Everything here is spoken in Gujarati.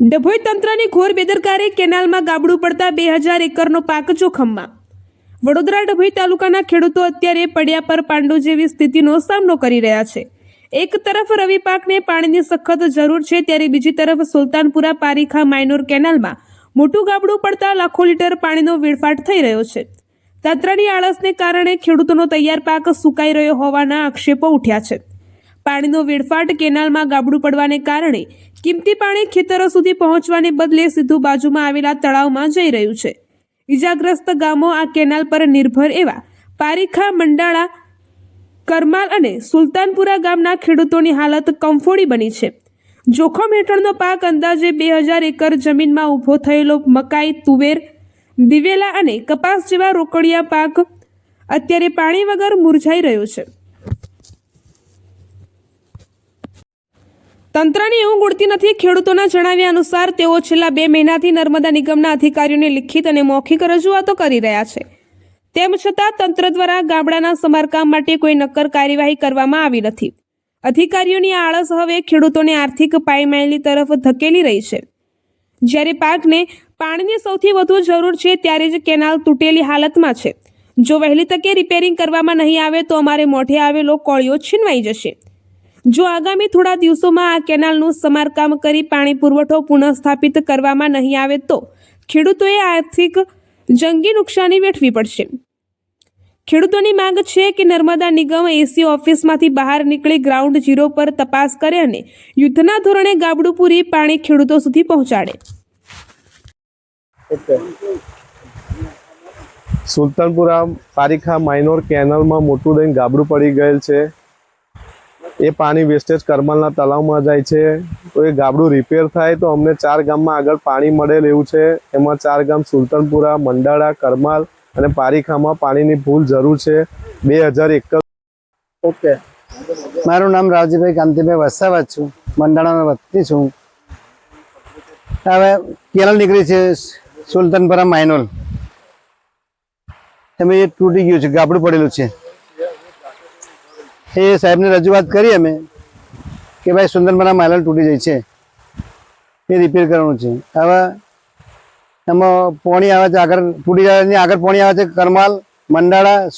ડભોઈ તંત્રની ઘોર બેદરકારી કેનાલમાં ગાબડું પડતા બે હજાર એકરનો પાક જોખમમાં. વડોદરા ડભોઈ તાલુકાના ખેડૂતો અત્યારે પડ્યા પર પાંડુ જેવી સ્થિતિનો સામનો કરી રહ્યા છે. એક તરફ રવિ પાકને પાણીની સખત જરૂર છે, ત્યારે બીજી તરફ સુલતાનપુરા પારીખા માઇનોર કેનાલમાં મોટું ગાબડું પડતા લાખો લીટર પાણીનો વેડફાટ થઈ રહ્યો છે. તંત્રની આળસને કારણે ખેડૂતોનો તૈયાર પાક સુકાઈ રહ્યો હોવાના આક્ષેપો ઉઠ્યા છે. પાણીનો વેડફાટ કેનાલમાં ગાબડું પડવાને કારણે કિંમતી પાણી ખેતરો સુધી પહોંચવાને બદલે સીધું બાજુમાં આવેલા તળાવમાં જઈ રહ્યું છે. ઇજાગ્રસ્ત ગામો આ કેનાલ પર નિર્ભર એવા પારીખા, મંડાળા, કરમાલ અને સુલતાનપુરા ગામના ખેડૂતોની હાલત કમફોડી બની છે. જોખમ હેઠળનો પાક અંદાજે બે હજાર એકર જમીનમાં ઊભો થયેલો મકાઈ, તુવેર, દિવેલા અને કપાસ જેવા રોકડિયા પાક અત્યારે પાણી વગર મુરઝાઈ રહ્યો છે. તંત્રની ઊંઘ ઉડતી નથી. ખેડૂતોના જણાવ્યા અનુસાર તેઓ છેલ્લા બે મહિનાથી નર્મદા નિગમના અધિકારીઓને લિખિત અને મૌખિક રજૂઆતો કરી રહ્યા છે. તેમ છતાં તંત્ર દ્વારા ગામડાના સમારકામ માટે કોઈ નક્કર કાર્યવાહી કરવામાં આવી નથી. અધિકારીઓની આળસ હવે ખેડૂતોને આર્થિક પાયમાયલી તરફ ધકેલી રહી છે. જ્યારે પાકને પાણીની સૌથી વધુ જરૂર છે ત્યારે જ કેનાલ તૂટેલી હાલતમાં છે. જો વહેલી તકે રિપેરિંગ કરવામાં નહીં આવે તો અમારે મોઢે આવેલો કોળિયો છીનવાઈ જશે. જો આગામી થોડા દિવસોમાં આ કેનાલનું સમારકામ કરી પાણી પુરવઠો પુનઃસ્થાપિત કરવામાં નહીં આવે તો ખેડૂતોએ આર્થિક જંગી નુકસાની વેઠવી પડશે. ખેડૂતોની માંગ છે કે નર્મદા નિગમ એસી ઓફિસમાંથી બહાર નીકળી ગ્રાઉન્ડ ઝીરો પર તપાસ કરે અને યુદ્ધના ધોરણે ગાબડું પૂરી પાણી ખેડૂતો સુધી પહોંચાડે. સુલતાનપુરા પારીખા માઇનોર કેનલમાં મોટું દઈને ગાબડું પડી ગયેલ છે. એ પાણી વેસ્ટેજ કરમલના તળાવમાં જાય છે. તો એ ગાબડું રિપેર થાય તો અમને ચાર ગામમાં આગળ પાણી મળેલ એવું છે. એમાં ચાર ગામ સુલતાનપુરા, મંડાળા, કરમાલ અને પારીખામાં પાણીની ભૂલ જરૂર છે. બે હજાર એકર ઓકે. મારું નામ રાવજીભાઈ કાંતિભાઈ વસાવા છું. મંડાળાનો વતની છું. હવે કેરળ નીકળી છે સુલતાનપુરા, માઇનોલ. એમાં એ તૂટી ગયું છે, ગાબડું પડેલું છે. એ સાહેબને રજૂઆત કરી અમે કે ભાઈ સુંદરપુરા માઇનોલ તૂટી જાય છે. એ રિપેર કરવાનું છે. હવે એમાં પોણી આવે છે આગળ, તૂટી જાય આગળ પોણી આવે છે કરમાલ, મંડાળા